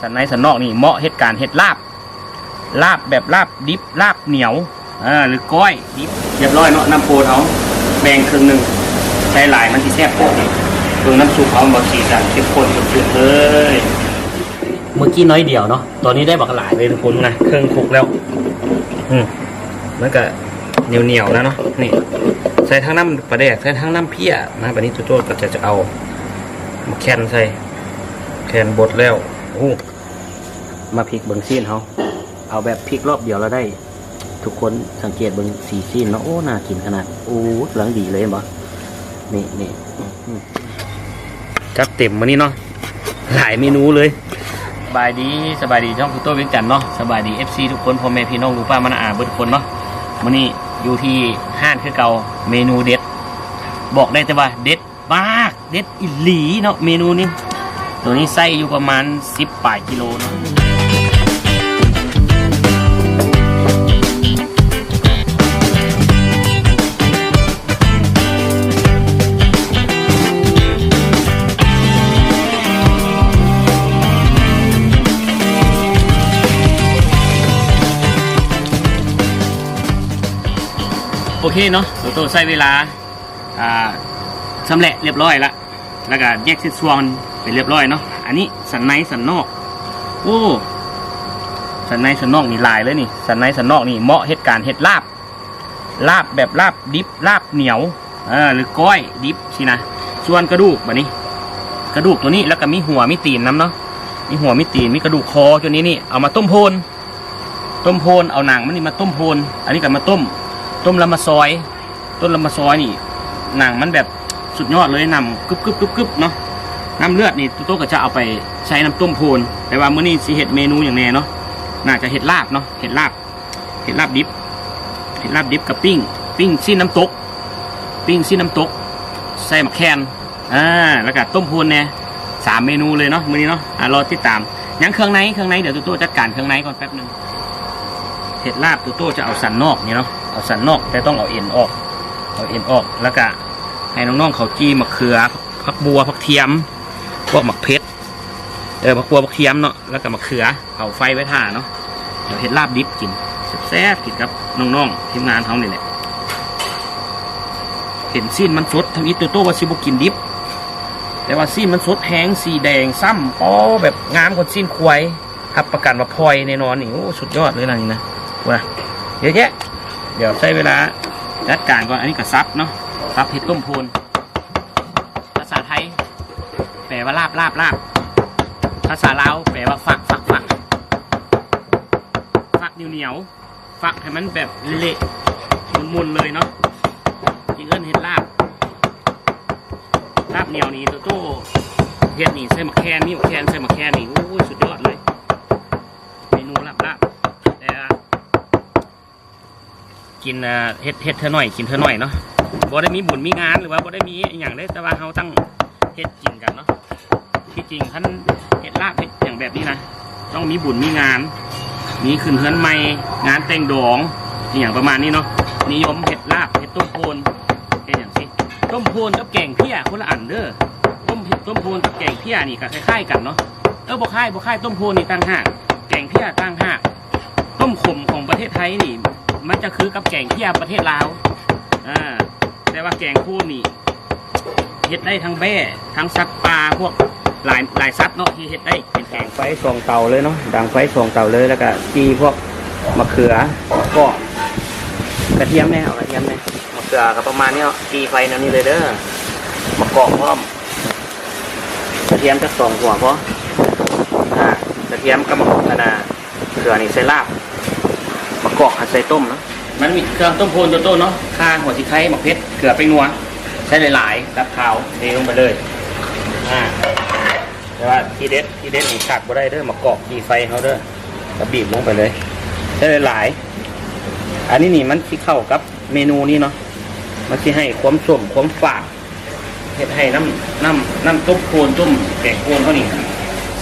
สันในสันนอกนี่เหมาะเฮ็ดการเฮ็ดลาบ ลาบแบบลาบดิบลาบเหนียวอ่าหรือก้อยดิบเรียบร้อยเนาะน้ำโพนเขาแบ่งครึ่งหนึ่งใช้หลายมันที่แซ่บโป๊กนี่เพิ่งน้ำซุปเขาบดสีสันเข้มข้นสุดๆเลยเมื่อกี้น้อยเดียวเนาะตอนนี้ได้บักหลายเลยทุกคนไงเครื่องคลุกแล้ว อืมมันก็เหนียวเหนียวๆแล้วเนาะนี่ ใส่ทั้งน้ำปลาแดกใส่ทั้งน้ำเพี้ยนะแบบนี้ตัวโจ้ก็จะจะเอามาแคนใส่แคนบดแล้ว โอ้มาพริกเบิ้งซีนเขาเอาแบบพริกรอบเดียวแล้วได้ ทุกคนสังเกตเบิ้งสีซีนเนาะโอ้น่ากินขนาดโอ้กำลังดีเลยเห็นปะนี่นี่อืมจัดเต็มมานี่เนาะหลายเมนูเลยสบายดีสบายดีช่องคุณโต้เวียงจันทน์เนาะสบายดี FC ทุกคนพ่อแม่พี่น้องลูกป้ามานาอาเบิดทุกคนเนาะมื่อนี้อยู่ที่ห้านคือเก่าเมนูเด็ด บอกได้แต่ว่าเด็ดมากเด็ดอิหลีเนาะเมนูนี้ ตัวนี้ไส้อยู่ประมาณ 10ปลายกิโลเนาะโอเคเนาะตัวโตใช้เวลาอ่าสำเร็จเรียบร้อยละ แล้วก็แยกชิ้นส่วนไปเรียบร้อยเนาะอันนี้สันในสันนอกโอ้สันในสันนอกนี่ลายเลยนี่ สันในสันนอกนี่เหมาะเฮ็ดการเฮ็ดลาบ ลาบแบบลาบดิบลาบเหนียวเออหรือก้อยดิบสินะส่วนกระดูกแบบนี้ กระดูกตัวนี้แล้วก็มีหัวมีตีนน้ำเนาะมีหัวมีตีนมีกระดูกคอตัวนี้นี่เอามาต้มโพนต้มโพนเอาหนังมันนี่มาต้มโพนอันนี้ก็มาต้ม ต้มแล้วมาซอย ต้นแล้วมาซอยนี่หนังมันแบบ สุดยอดเลยนำกึบกึบกึบกึบเนาะน้ำเลือดนี่ตุ๊กโต๊ะก็จะเอาไปใช้น้ำต้มโพนแต่ว่ามื้อนี้สิเห็ดเมนูอย่างแน่เนาะน่าจะเห็ดลาบเนาะเห็ดลาบเห็ดลาบดิบเห็ดลาบดิบกับปิ้ง ปิ้งซี่น้ำตก ปิ้งซี่น้ำตก ใส่มะแคนอ่าแล้วก็ต้มโพนแน่สามเมนูเลยเนาะมื้อนี้เนาะอ่ารอติดตามยังเครื่องในเครื่องในเดี๋ยวตุ๊กโต๊ะจัดการเครื่องในก่อนแป๊บหนึงเห็ดลาบตัวโตจะเอาสันนอกนี่เนาะเอาสันนอกแต่ต้องเอาเอ็นออก เอาเอ็นออกแล้วก็ ให้น้องๆเขาจี้มะเขือผักบัวผักเทียม พวกมะเพชรเออมะบัวมะเทียมเนาะแล้วก็มะเขือเผาไฟไว้ท่าเนาะเดี๋ยวเห็ดลาบดิบกินแซ่บๆกินครับน้องๆทีมงานเขาเนี่ยแหละเห็นซีนมันสดทำอีตัวโตว่าซิบุกินดิบ แต่ว่าซีนมันสดแห้งสีแดงซ้ำอ๋อแบบงามกว่าซีนควายรับประกันว่าพลอยแน่นอนนี่โอ้สุดยอดเลยนะนี่นะว่าเยอะแยะเดี๋ยวใช้เวลาจัดการก่อนอันนี้ก็ซับเนาะ ซับเห็ดต้มโพนภาษาไทย แปลว่าลาบลาบลาบภาษาลาวแปลว่าฝักฝักฝักฝักเหนียวเหนียวฝักให้มันแบบเละมุนๆเลยเนาะยิงเอิ้นเห็ดลาบลาบเหนียวนี่โตโต้เห็ดนี่ใส่มะแคนนี่มะแคนใส่มะแคนนี่โอ้ยสุดยอดเลยเมนูลาบลาบแต่กินเอ่อเฮ็ดเฮ็ดเธอหน่อยกินเธอหน่อยเนาะ บ่ได้มีบุญมีงานหรือว่าบ่ได้มีอย่างเลยแต่ว่าเราตั้งเฮ็ดกินกันเนาะที่จริงท่านเฮ็ดลาบเฮ็ดอย่างแบบนี้นะต้องมีบุญมีงาน มีขึ้นเฮือนใหม่งานแต่งดองอย่างประมาณนี้เนาะนิยมเฮ็ดลาบเฮ็ดต้มโพนเฮ็ดอย่างสิต้มโพนกับแกงเพี้ยคนละอันเด้อต้มเฮ็ดต้มโพนกับแกงเพี้ยนี่ก็คล้ายๆกันเนาะเออบ่คล้ายบ่คล้ายต้มโพนนี่ต่างหากแกงเพี้ยต่างหากต้มขมของประเทศไทยนี่ มันจะคือกับแกงเพี้ยประเทศลาวอ่า แต่ว่าแกงคู่นี่เฮ็ดได้ทั้งแบ่ทั้งสัตว์ป่าพวกหลายหลายสัตว์เนาะที่เฮ็ดได้เป็นแกงไฟสองเตาเลยเนาะดังไฟสองเตาเลยแล้วก็จีพวกมะเขือก็กระเทียมแน่เอากระเทียมแน่มะเขือก็ประมาณนี้เนาะจีไฟแนวนี้เลยเด้อมะกอกพร้อมกระเทียมจะสองหัวพออ่ากระเทียมกับมะกอกนาเขือนี่ใส่ลาบมะกอกใส่ต้มเนาะ มันมีเครื่องต้มโพนตัวโตเนาะข่าหัวชิไข่มะเพ็ดเกลือไปนัวใช้หลายๆรับขาวเทลงไปเลยอ่าแต่ว่าที่เด็ดทีเด็ดอีกขาดบ่ได้เด้อมะกอกดีไฟเขาเด้อก็บีบลงไปเลยใช้หลายๆอันนี้นี่มันที่เข้ากับเมนูนี้เนาะมันที่ให้ความส้มความฝาดเฮ็ดให้น้ำน้ำน้ำต้มโคนต้มแกงโคนเขานี่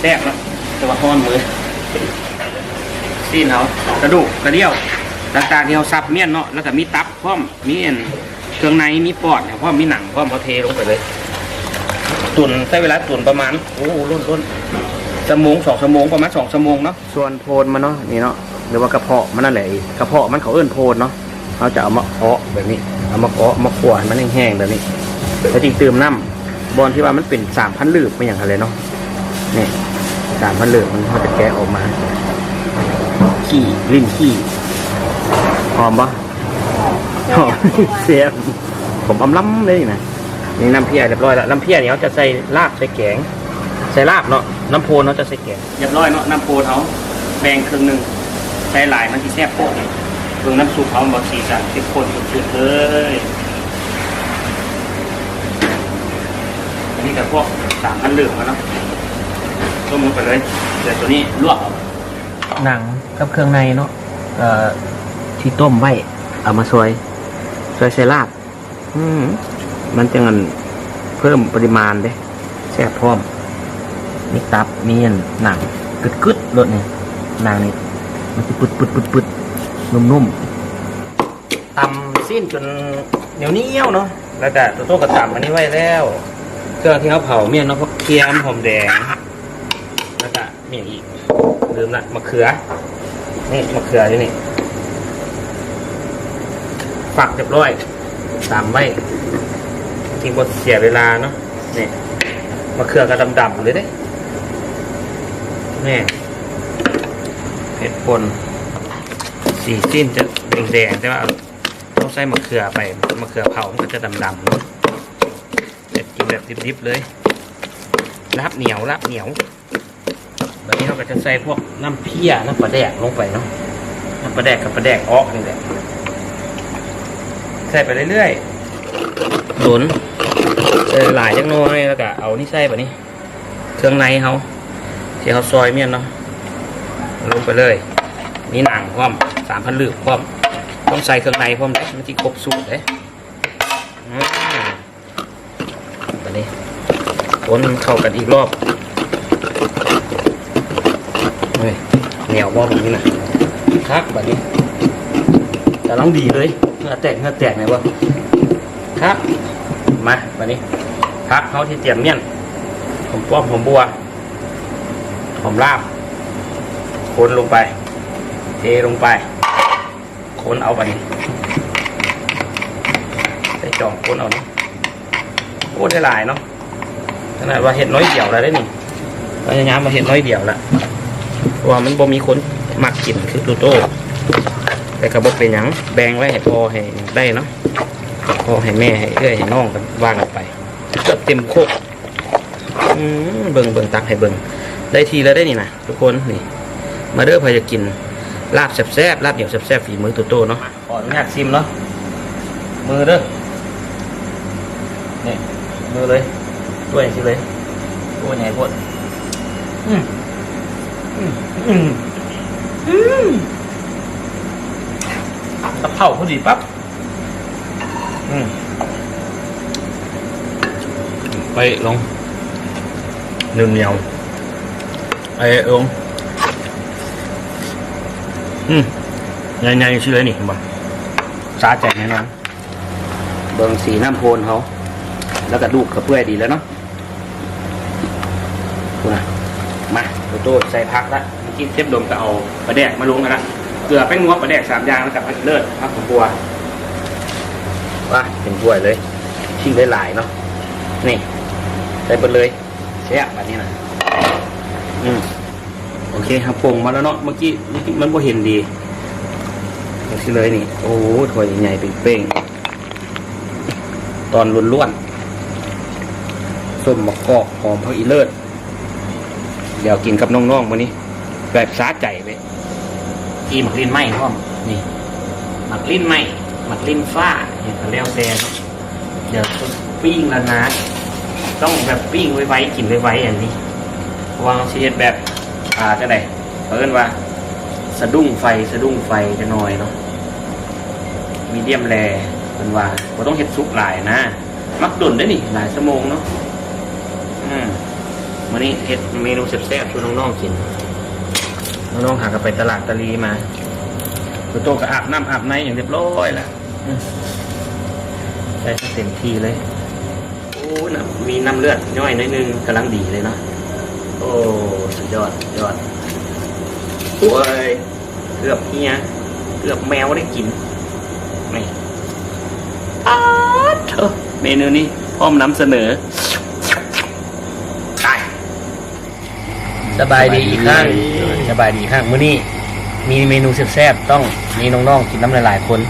แซ่บเนาะแต่ว่าฮ้อนมือซีนเขากระดูกกระเดี่ยว ต่างๆที่เขาซับเมี่ยนเนาะแล้วก็มีตับพร้อมมีอันเครื่องในมีปอดเนี่ยพร้อมมีหนังพร้อมเขาเทลงไปเลย ตุนใช้เวลาตุนประมาณโอ้ล้นล้นชั่วโมงสองชั่วโมงประมาณสองชั่วโมงเนาะส่วนโพนมันเนาะนี่เนาะหรือว่ากระเพาะมันนั่นแหละกระเพาะมันเขาเอื้นโพนเนาะเขาจะเอามาเคาะแบบนี้เอามาเคาะมาขวานมันแห้งๆแบบนี้แล้วจริงเติมน้ำบอลที่ว่ามันเป็นสามพันลืบไม่อย่างไรเนาะนี่สามพันลืบมันเขาจะแกะออกมา ขี้ลิ้นขี้ หอมปะหอมเสียบผมอำล้ำเลยนะนี่น้ำเพียเรียบร้อยแล้วน้ำเพียเนี่ยเขาจะใส่ลาบใส่แกงใส่ลาบเนาะน้ำโพนเขาจะใส่แกงเรียบร้อยเนาะน้ำโพนเขาแบ่งครึ่งหนึ่งใส่หลายมันที่แซ่บโป๊ะเนี่ยเบิ่งน้ำซุปเขาบอกสีสันเข้มข้นสุดๆเลยอันนี้กับพวกสามพันเหลืองแล้วเนาะต้มลงไปเลยเดี๋ยวตัวนี้ลวกเอาหนังกับเครื่องในเนาะเอ่อ ที่ต้มไว้ เอามาซอยซอยใส่ลาบอืมมันจะเงันเพิ่มปริมาณเด้แซ่บพร้อมมีตับมีนหนังกึดกึดรสนี่หนังนี่มันจะปึดปึดปึดปึดนุ่มๆตำสิ้นจนเหนียวเนียวๆเนาะแล้วก็ตัวโต้กระตำอันนี้ไว้แล้ว เครื่องที่เขาเผาเมี่ยนเนาะพวกเคียมหอมแดงแล้วก็มีอย่างอีกลืมละมะเขือนี่มะเขืออยู่นี่ ฝักเรียบร้อยตามไว้จริงบดเสียเวลาเนาะนี่มะเขือก็ดำๆเลยเด้นี่เผ็ดป่นสีสิ้นจะแดงๆแต่ว่าต้องใส่มะเขือไปมะเขือเผามันก็จะดำๆเนาะเด็ดกินแบบดิบๆเลยลาบเหนียวลาบเหนียวแบบนี้เราก็จะใส่พวกน้ำเพี้ยน้ำปลาแดกลงไปเนาะน้ำปลาแดกกับปลาแดกออกนี่แหละ ใส่ไปเรื่อยๆหนุนใส่หลายจังน้อยแล้วก็เอานี่ใส่แบบนี้ เครื่องในเขาที่เขาซอยเมี่ยนเนาะลงไปเลย มีหนังพร้อมสามพันลืบพร้อมต้องใส่เครื่องในพร้อมเลยมันจะครบสูตรเลยอืมแบบนี้คนเข้ากันอีกรอบเหนียวบอแบบนี้นะคักแบบนี้แต่ต้องดีเลย เนื้อแตกเนื้อแตกไหนวะครับ มาแบบนี้พักเขาที่เตรียมเมี่ยผมป้อมผมบัวผมลาบคนลงไป เทลงไป คนเอาไปนี่ใส่จองคนเอานี่โอ้ได้หลายเนาะขนาดว่าเห็ดน้อยเดียวแล้วได้นี่พยายามมาเห็ดน้อยเดียวละว่ามันบ่มีคนมักกินคือตูโต้ แต่ก็บ่เป็นหยังแบ่งไว้ให้พ่อให้ได้เนาะพ่อให้แม่ให้เอื้อยให้น้องกันวางกันไปเกือบเต็มโคกอืมเบิ่งเบิ่งตักให้เบิ่งได้ทีแล้วได้นี่นะทุกคนนี่ มาเด้อพายจะกิน ลาบแซ่บๆลาบเหนียวแซ่บๆฝีมือตูโตเนาะขออนุญาตซิมเนาะมือเด้อนี่มือเลยด้วยสิเลยตัวใหญ่พดอืมอืมอืมอืม ตะเผาพอดีปั๊บอืมไปลงหนึ่งเหนียวไอ้ลงอืมใหญ่ๆชื่ออะไรนี่เห็นบ่สาใจแน่นอนเบิ่งสีน้ำโพนเขา แล้วก็ดูกกระเปื่อยดีแล้วเนาะดูนะมาโตโต้ใส่พักละเมื่อกี้เชฟดมก็เอาปลาแดกมาลงกันละ เกลือแป้งนัวปลาแดกสามอย่างแล้วกับผักเลิศผักของบัวว่าเป็นถ้วยเลยชิงได้หลายเนาะนี่ใส่ไปเลยแซ่บแบบนี้นะอืมโอเคครับปรุงมาแล้วเนาะเมื่อกี้มันบ่เห็นดีเอาสิเลยนี่ โอ้โหถ้วยใหญ่ๆเป้งตอนล้วนๆส้มมะกอกหอมผักอีเลิศเดี๋ยวกินกับน้องๆวันนี้ แบบสาใจไป กีหมักลิ้นไหมพร้อมนี่หมักลิ้นไหมหมักลิ้นฟ้าเห็นแล้วแต่เดี๋ยวปิ้งแล้วนะ ต้องแบบปิ้งไว้ๆกินไว้ๆอย่างนี้วางเชียดแบบอ่าจะไหนเพิ่นว่า สะดุ้งไฟสะดุ้งไฟจะหน่อยเนาะมีเดียมแรเป็นว่าเราต้องเห็ดซุปหลายนะ มักดุนได้นี่หลายชั่วโมงเนาะอืมวันนี้เฮ็ดเมนูแซ่บๆชวนน้องๆกิน น้องๆหากันไปตลาดตะลีมาตัวโตก็อาบน้ำอาบในอย่างเรียบร้อยแล้วอืมได้เต็มที่เลย โอ้น้ำมีน้ำเลือดย่อยนิดนึงกำลังดีเลยเนาะโอ้สุดยอดสุดยอดโอ้ยเกือบเฮียเกือบแมวได้กินไม่อาเถอะเมนูนี้พร้อมนำเสนอไปสบายดีอีกครั้ง สบายดีอีกครั้งมื้อนี้มีเมนูแซ่บๆต้องมีน้องๆกินน้ำหลายๆคน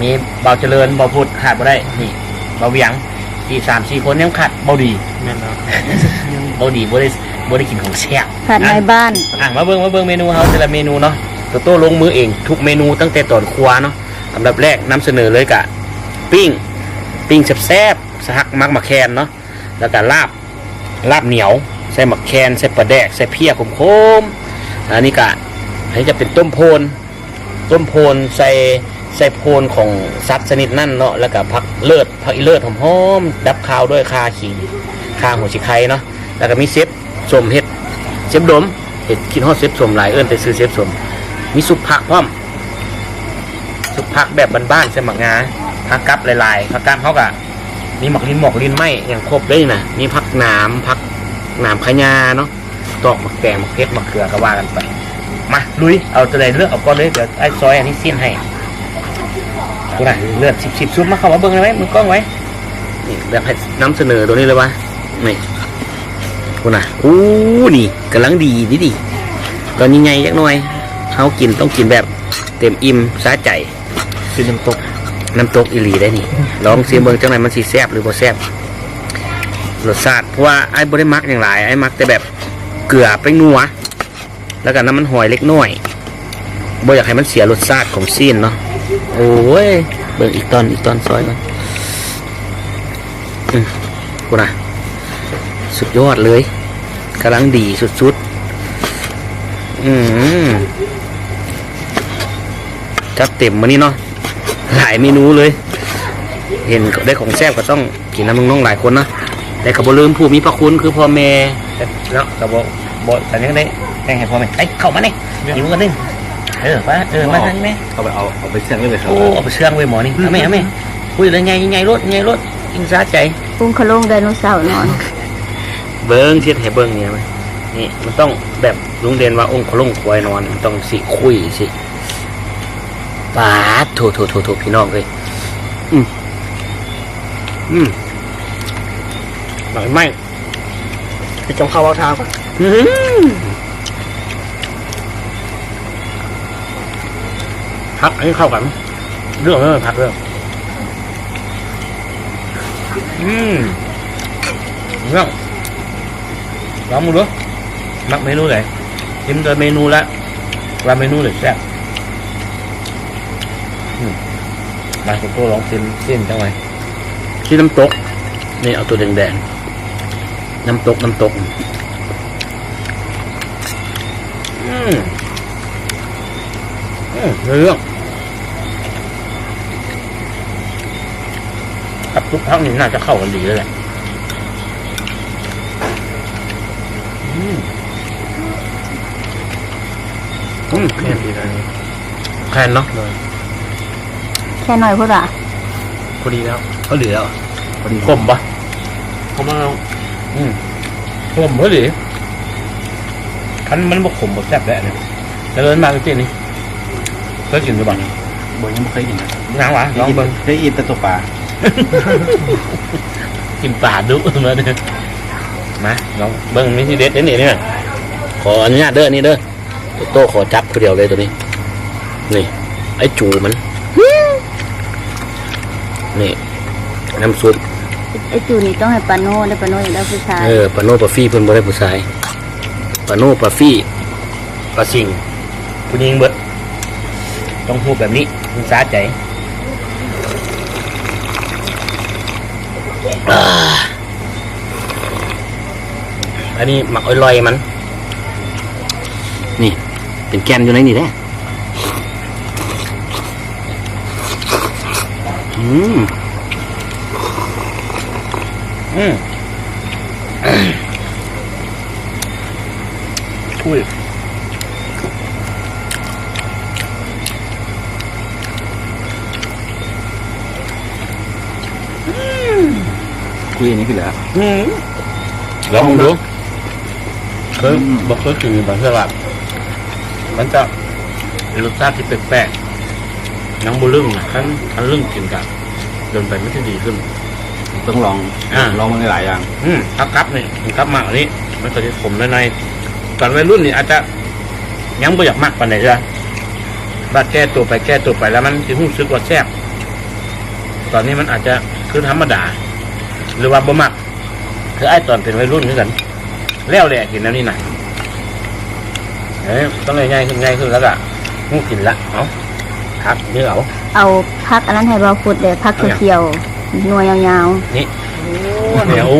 มีเบาเจริญเบาพุดขาดบ่ได้นี่เบาเวียงที่สามสี่คนยังขาดเบาดีแม่นแล้วเบาดีบ่ได้บ่ได้กินของแซ่บผัดในบ้านอะมาเบิ่งมาเบิ่งเมนูเฮาแต่ละเมนูเนาะโตโต้ลงมือเองทุกเมนูตั้งแต่ตอนครัวเนาะอันดับแรกนำเสนอเลยกะปิ้งปิ้งแซ่บๆสหักมักมะแคนเนาะแล้วก็ลาบลาบเหนียวใส่มะแคนใส่ปลาแดกใส่เพียขมๆ อันนี้กะอันนี้จะเป็นต้มโพน ต้มโพนใส่ใส่โพนของสัตว์ชนิดนั่นเนาะแล้วก็ผักเลิศผักอีเลิศหอมๆดับข้าวด้วยคาขิงคาหัวชิไข่เนาะแล้วก็มีเซฟสมเห็ดเซฟดมเห็ดกินฮอดเซฟสมหลายเอิ้นแต่ซื้อเซฟสมมีสุปผักพร้อมสุปผักแบบบ้านๆใส่หมักงาผักกับหลายๆผักกับเขากะมีหมักลิ้นหมอกลิ้นไหมอย่างครบเลยนะมีผักหนามผักหนามขะยาเนาะ ตอกหมักแตงหมักเพชรหมักเกลือก็ว่ากันไป มาลุย เอาตัวใดเลือกเอาก่อนเลยเดี๋ยวไอ้ซอยอันนี้สิ้นให้กูน่ะเลือดสิบสิบซุปมาเข้ามาเบิ้งเลยไหมมือกล้องไว้นี่แบบให้นำเสนอตัวนี้เลยวะนี่กูน่ะอู้นี่กำลังดีดีดีตอนนี้ไงยักหน่อยเขากินต้องกินแบบเต็มอิ่มสาใจคือน้ำตกน้ำตกอีหลีได้นี่ลองซีเบิงจังไหนมันสีแซบหรือบ่แซบรสชาติเพราะว่าไอ้บ่ได้มักอย่างไรไอ้มักแต่แบบ เกลือไปนัว แล้วก็น้ำมันหอยเล็กน้อยบ่อยากให้มันเสียรสชาติของซีนเนาะโอ้ยเบิ่งอีกตอนอีกตอนซอยก่อนอืมกูนะสุดยอดเลยกำลังดีสุดๆอืมจัดเต็มมานี่เนาะหลายเมนูเลย เห็นได้ของแซ่บก็ต้องกินน้ำน้องหลายคนนะ แต่ก็บ่ลืมผู้มีพระคุณคือพ่อแม่เนาะก็บ่บ่แต่ยังได้แจ้งให้พ่อแม่ไอ้ยเข้ามานี่หิวกันนึงเออป้าเออมาทันไหมเอาไปเอาเอาไปเสี่ยงเลยครับโอ้เอาไปเชื่องไว้หมอนี่เอาไหมเอาไหมคุยเลยไงไงรถไงรถกินซาใจปรุงขะโลงไดโนเสาร์นอน เบิ้งเทียดให้เบิ้งเนี่ยไหมนี่มันต้องแบบลุงเรียนว่าองค์ขลุ่งควายนอนมันต้องสิคุยสิปาดโถโถโถโถพี่น้องเลยอืมอืม หน่อยไหมพี่จงเข้าเอาทางก่อนพักอันนี้เข้ากัน เรื่องเรื่องพักเรื่องอืมเรื่องลองมาดูมักเมนูไหนชิมตัวเมนูละว่าเมนูไหนแซ่บมาคุณตัวลองชิมชิมจังไงที่น้ำตก นี่เอาตัวแดงๆ น้ำตกน้ำตก อืมอืมเรื่องกับทุกพักนี่น่าจะเข้ากันดีเลยแหละอืมอืมแค่ดีแล้วแคนเนาะแค่หน่อยพูดอะพอดีแล้วเขาเหลือแล้วพอดีขมปะเขามาเอา อืมขมเหรอดิคันมันบ่ขมบ่แซ่บแหละเนี่ยเจริญมากจริงๆนี่เคยกินหรือเปล่าบ่ยังไม่เคยกินนะนางหวะลองเบิ่งเคยกินแต่ตัวปลา กินปลาดุมาเนี่ยมาลองเบิ้งมีที่เด็ดเด็ดนี่เนี่ยขออนุญาตเด้อนี่เด้อโต้ขอจับคนเดียวเลยตัวนี้ นี่ ไอ้จูมัน นี่ น้ำซุป ไอจูนี่ต้องให้ปาโน่ได้ปาโน่อยากได้ผู้ชายเออปลาโน่ปลาฟี่เพิ่นบ่ได้ผู้ชายปลาโน่ปลาฟี่ปลาสิงผู้หญิงเบิดต้องพูดแบบนี้มันสาใจอันนี้หมักอ้อยลอยมัน นี่ เป็นแกนอยู่ในนี่แหละอืม อืมคุยคุยอันนี้คือแล้วอืมลองดูเคยบอกเคยกินบางเทื่อแบบมันจะรสชาติที่แปลกๆยังบุลึ่งนะขั้นขั้นลึ่งกินกับเดินไปไม่ได้ดีขึ้น ต้องลองอ่า ลองมันหลายอย่าง อืมครับครับนี่ครับมากอันนี้ มันก็จะขมในๆตอนวัยรุ่นนี่อาจจะยังไม่อยากมากปานไหนใช่ไหมบัดแก้ตัวไปแก้ตัวไปแล้วมันจะรู้สึกว่าแซ่บตอนนี้มันอาจจะคือธรรมดา หรือว่าบ่มักคือไอ้ตอนเป็นวัยรุ่นนี่กันแล้วแหละกินแล้วนี่นะเอ้ยต้องง่ายๆขึ้นง่ายขึ้นแล้วก็งูกินละเอาครับเนื้อเอาเอาพักอันนั้นให้เบาฟุดเลยพักเขียวๆห นัวยาวนี่เหนียว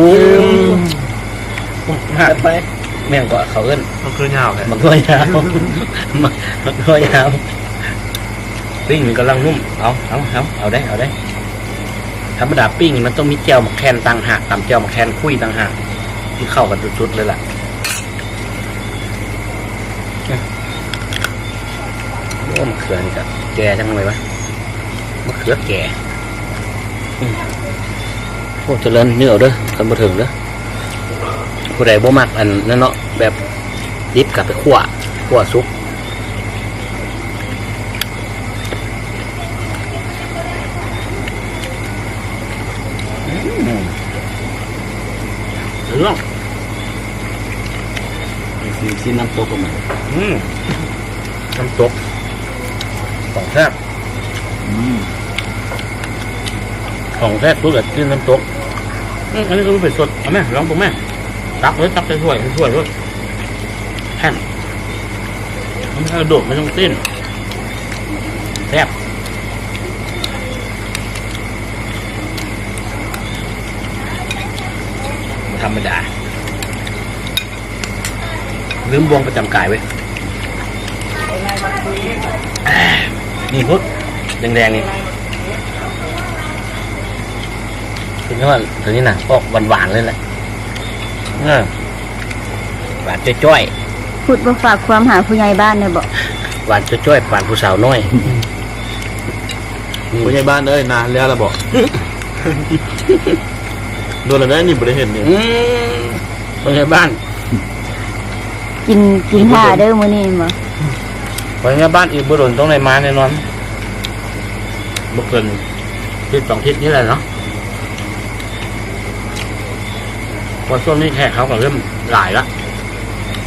หักไปแม่งก็เขาเอิ้นมันคือยาวเลยมันตัวยาวมันมันตัวยาวปิ้งมันกำลังนุ่มเอาเอาเอาเอาได้เอาได้ธรรมดาปิ้งมันต้องมีแจ่วมะแคนต่างหากตำแจ่วมะแคนคุยต่างหากที่เข้ากันสุดๆเลยล่ะโอ้มะเขือนี่กับแก่จังเลยวะมะเขือแก่ อืมโอ้เจริญเนื้อเด้อกันมาถึงเด้อผู้ใดบ่มักอันนั่นเนาะแบบดิบกลับไปคั่วคั่วซุปอืมเรื่องมีที่น้ำตกออกมาอืมน้ำตกของแทบอืม ของแทบรู้กับที่น้ำตกอืมอันนี้ก็รู้เป็นสดเอาแม่ลองตรงแม่ตักเลยตักไปถ้วยถ้วยด้วยแห้งมันไม่กระโดดไม่ต้องสิ้นแทบธรรมดาลืมบวงประจำกายไว้ยอ่านี่พุทธแดงๆนี่ คือว่าตัวนี้นะออกหวานๆเลยแหละเออหวานจ้อยๆพูดบ่ฝากความหาผู้ใหญ่บ้านเนี่ยบอกๆหวานจ้อยๆหวานผู้สาวน้อยผู้ใหญ่บ้านเอ้ยนานแล้วละบอกโดนแล้วได้นี่บริเห็นเนี่ยอืมคนในบ้าน กินกินท่าเด้อมื้อนี้บ่คนในบ้านอีกบุรุษต้องในมาแน่นอนบุกเกินทิศสองทิศนี่แหละเนาะ พอช่วงนี้แขกเขาก็เริ่มหลายละ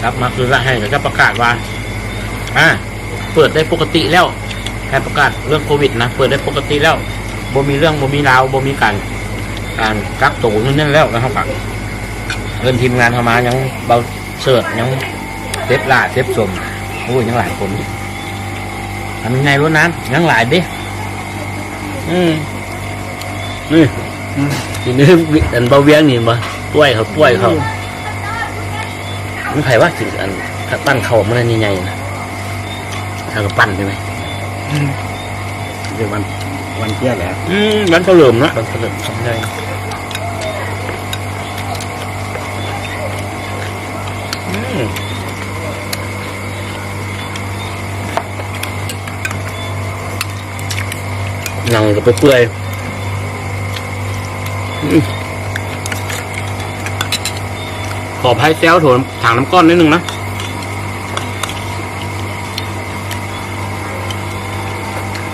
ครับมาคือละให้ก็จะประกาศว่าอ่าเปิดได้ปกติแล้วแค่ประกาศเรื่องโควิดนะเปิดได้ปกติแล้วบ่มีเรื่องบ่มีราวบ่มีการการกักตัวนั่นนั่นแล้วนะครับครับเริ่มทีมงานเข้ามายังเบาเสิร์ฟยังเซฟลาเซฟสมโอ้ยยังหลายคนทำยังไงรู้นั้นยังหลายเด้อืมนี่ทีนี้วิอันเบาเวียงนี่มา ป่วยเขาป่วยเขามันไผว่าสิอันถ้าปั้นเขามันอันใหญ่ๆนะถ้าก็ปั้นใช่ไหมเดี๋ยววันวันเที่ยวแหละอืมมันก็เริ่มนะวันเสลิมทำไงอืมหนังก็ไปเปื่อยอืม ขอพายแซวโถนถังน้ำก้อนนิดนึงนะ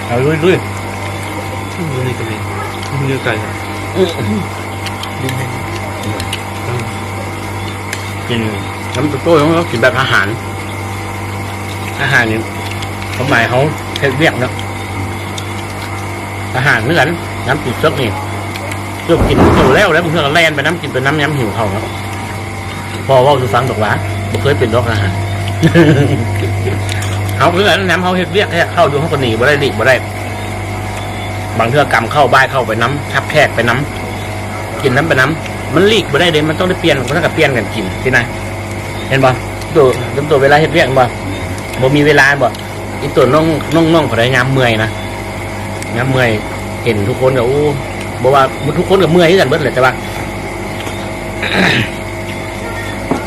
เอาลุยลุยดูนี่ก็มีมันเยอะไก่อะกินน้ำตุ๊กโต้ของเขากินแบบอาหาร อาหารนี่เขาหมายเขาเทเรียกเนาะอาหารเหมือนกันน้ำติดซึกนี่เรื่องกินหิวแล้วแล้วมันเพื่อแล่นไปน้ำกินไปน้ำย้ำหิวเขาเนาะ พอเว่าจะฟังดอกหว่าบ่เคยเป็นดอกอาหารเขาคือกันน้ำเขาเฮ็ดเรียกแค่เข้าอยู่เขาก็หนีบ่ได้หนีบ่ได้ บางเทื่อกรรมเข้าบ้ายเข้าไปน้ำทับแขกไปน้ำกินน้ำไปน้ำมันลีกบ่ได้เด้มันต้องได้เปลี่ยนมันต้องกับเปลี่ยนกันกินที่ไหนเห็นบ่ตัวตัวเวลาเฮ็ดเรียกบ่บ่มีเวลาบ่อีตัวน้องน้องน้องเขาได้ยามเมื่อยนะยามเมื่อยเห็นทุกคนก็โอ้บ่ว่าทุกคนก็เมื่อยคือกันเบิดแหละแต่ว่า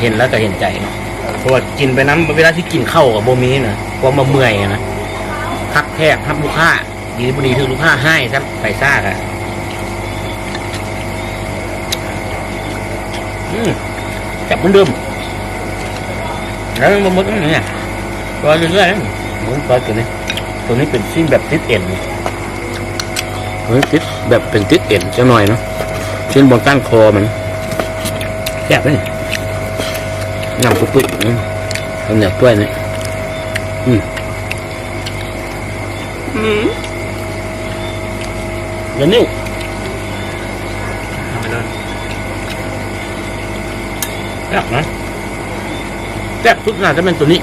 เห็นแล้วก็เห็นใจเนาะเพราะว่ากินไปน้ำเวลาที่กินเข้ากับโบมีนะเพราะมาเมื่อยอะนะพักแทกพักลูกค้าดีบุดีถึงลูกค้าให้ครับไปซ่ากอะอืมจับเหมือนเดิมแล้วมันมันเนี่ยตัวเรื่อยๆนะมันตัวตัวนี้ตัวนี้เป็นชิ้นแบบติดเอ็นเฮ้ยติดแบบเป็นติดเอ็นจังหน่อยเนาะชิ้นบนก้านคอมันแซ่บเลย น้ำปุ๊บๆนี่ทำแบบด้วยนี่อืมเดี๋ยวนิ้วทำไปเลยแซ่บนะแซ่บทุกน่าจะเป็นตัวนี้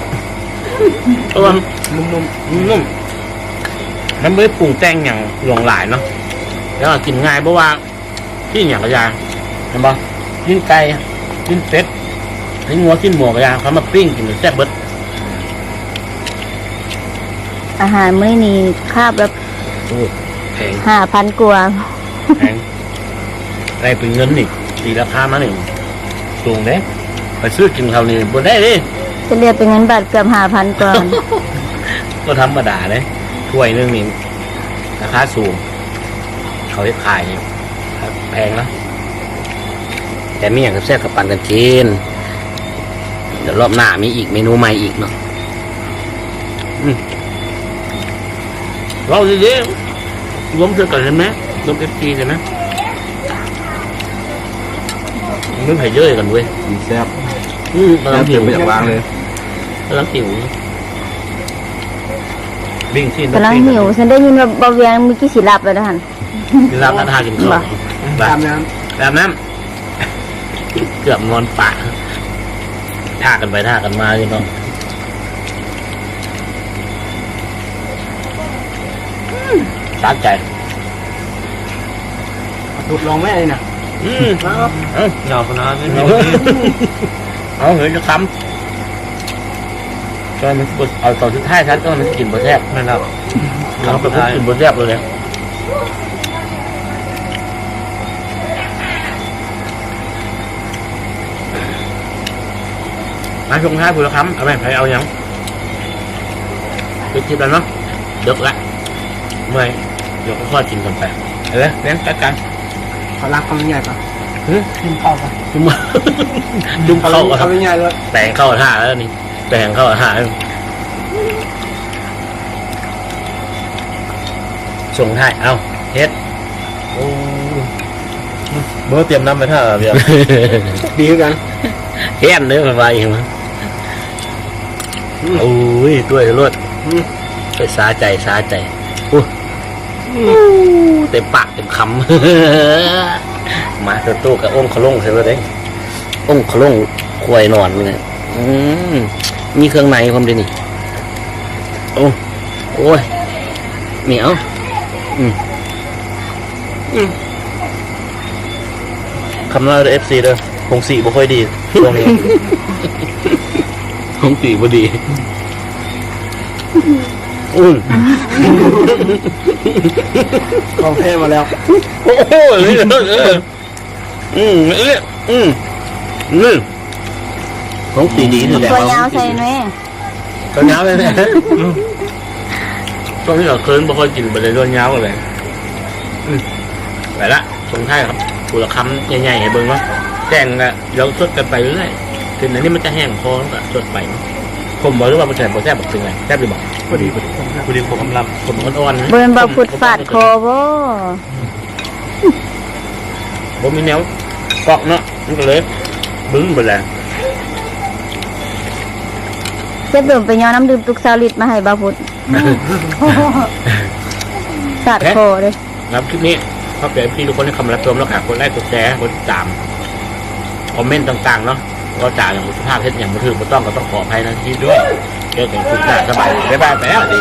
เพราะว่านุ่มนุ่มมันไม่ได้ปรุงแต่งอย่างหลวงหลายเนาะแล้วก็กินง่ายเพราะว่าที่อย่างกระยาเห็นปะกินไก่กินเป็ด กินงัวกินหมูกระยาเขามาปิ้งกินแซ่บเบิดอาหารมื้อนี้คาบแบบโอ้แพงห้าพันกว่าแพงอะไรเป็นเงินนี่ตีราคามาหนึ่งสูงเด้ไปซื้อกินเขาวนี่บนได้เลยจะเรียกเป็นเงินบาทเกือบห้าพันกว่าก็ธรรมดาเลยถ้วยหนึงนี่ราคาสูง เขาให้ขายนี่ครับแพงแล้วแต่มีอย่างกับแซ่บกับปันกันจีน เดี๋ยวรอบหน้ามีอีกเมนูใหม่อีกเนาะอืมเราดีๆรวมเท่ากันใช่ไหมรวมเอฟซีใช่ไหมไม่ไผ่เยอะกันเว้ยมีแซ่บอืมกำลังน้ำหิเสียววไม่อยากวางเลยกำลังหิววิ่งที่กำลังหิวฉันได้ยินว่าเบาเวียงมีกี่สิหลับแล้วนะฮันกินลาบกระทากินข้าวบ่แบบตามน้แบบน้ำเกือบนอนปะ ท่ากันไปท่ากันมาอยู่เนาะสาใจำดูดลองแม่เลยนะอืมครับเอาๆเหงาขนาดนี้เอาเอาเฮ้ยจะค้ำก็มันกดเอาตอนสุดท้ายทัดก็มันจะกินบะแทบนั่นครับเอาไปปุ๊บกินบะแทบเลยเนี่ย มาชงท้ายผู้ละคำเอาไปใครเอายังไปจิบแล้วเนาะเดึกละเมื่อยเดี๋ยวก็ค่อยกินกันไปเอาเลยเลี้ยงจัดการขอรักคำใหญ่ป่ะฮึกินข้าวป่ะจุ่มจุ่มเข้าอะคำใหญ่เลยแปลงเข้าท่าแล้วนี่แปลงเข้าท่าแล้วส่งท้ายเอาเฮ็ดโอ้เมื่อเตรียมน้ำไปท่าเบียร์ดีกันเฮ็ดเนื้อมาไว้เห็นไหม โอ้ยด้วยรถไปสาใจสาใจอู้เต็มปากเต็มคำมาตัวตู้กับองค์ขลุ่งเสร็จแล้วเด้องค์ขลุ่งควายนอนเลยอืมมีเครื่องในความดีนี่โอ้โอ้ยเหนียวอืมอืมคำนั้นเอฟซีเด้อคงสีบ่ค่อยดีช่วงนี้ คงสีบ่ดีอืมของแท้มาแล้ว โอ้โหเลยเอออืมเอออืมนี่ของสีดีนี่แหละตัวยาวใส่ไหมตัวยาวเลยเนี่ยช่วงนี้เราเคินบ่ค่อยกินไปเลยตัวยาวเลยอืมไปละส่งท้ายครับกูละคำใหญ่ๆให้เบิ่งว่าแต่งอะเราสดกันไปเรื่อย ถึงอันนี้มันจะแห้งคอแล้วก็สดไปเนาะผมบอกเลยว่ามันแซ่บบ่แซ่บบอกถึงไงแซ่บหรือบอกพอดีพอดีพอดีผมกำลังผมอ่อนๆนะเบิ่นบ่พุดฟาดคอบ่ผมมีแนวเกาะเนาะมันก็เลยบึ้งไปเลยเจ็บเบิ่มไปย้อนน้ำดื่มตุกซาลิดมาให้บ่พุดฟาดคอเลยครับคลิปนี้ขอบใจพี่ทุกคนที่เข้ามารับชมแล้วค่ะกดไลค์กดแชร์กดติดตามคอมเมนต์ต่างๆเนาะ ก็จ่ายอย่างสุภาพเท็จอย่างมือถือม่ต้องก็ต้องขออภัยนะที่ด้วยเจอกันคลิปหน้าสบายบ๊ายบายไปแล้วดี